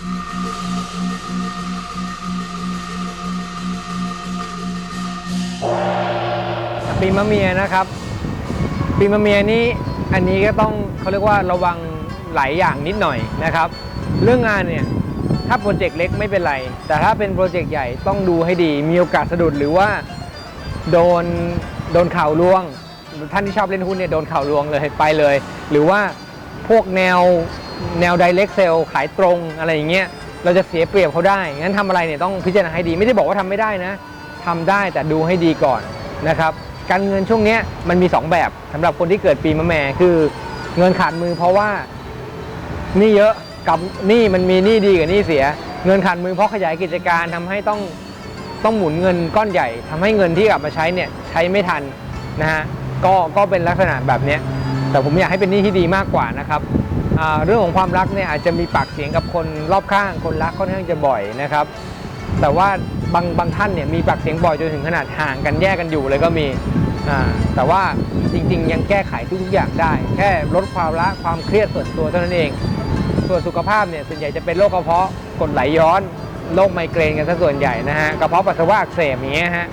ปีมะเมียนะครับ ปีมะเมียนี่อันนี้ก็ต้องเขาเรียกว่าระวังหลายอย่างนิดหน่อยนะครับ เรื่องงานเนี่ยถ้าโปรเจกต์เล็กไม่เป็นไร แต่ถ้าเป็นโปรเจกต์ใหญ่ต้องดูให้ดี มีโอกาสสะดุดหรือว่าโดนโดนข่าวลวง ท่านที่ชอบเล่นหุ้นเนี่ยโดนข่าวลวงเลยไปเลย หรือว่าพวกแนว แนว direct sell ขายตรงอะไรอย่างเงี้ยเราจะเสียเปรียบเขาได้ งั้นทำอะไรเนี่ยต้องพิจารณาให้ดี ไม่ได้บอกว่าทำไม่ได้นะทำได้แต่ดูให้ดีก่อนนะครับ การเงินช่วงเนี้ยมันมี 2 แบบสำหรับคนที่เกิดปีมะแม่คือเงินขาดมือเพราะว่านี่เยอะกับนี้มันมีนี้ดีกับนี้เสีย เงินขาดมือเพราะขยายกิจการทำให้ต้องต้องหมุนเงินก้อนใหญ่ทำให้เงินที่กลับมาใช้เนี่ยใช้ไม่ทันนะฮะก็ก็เป็นลักษณะแบบเนี้ยแต่ผมอยากให้เป็นหนี้ที่ดีมากกว่านะครับ เรื่องของความรักเนี่ยอาจจะมีปากเสียงกับคนรอบข้างคนรักค่อนข้างจะบ่อยนะครับ แต่ว่าบางบางท่านเนี่ยมีปากเสียงบ่อยจนถึงขนาดห่างกันแยกกันอยู่เลยก็มีแต่ว่าจริงๆ ยังแก้ไขทุกๆอย่างได้ แค่ลดความละความเครียดส่วนตัวเท่านั้นเอง ส่วนสุขภาพเนี่ยส่วนใหญ่จะเป็นโรคกระเพาะกดไหลย้อนโรคไมเกรนกันซะส่วนใหญ่นะฮะกระเพาะปัสสาวะอักเสบอย่างเงี้ยฮะ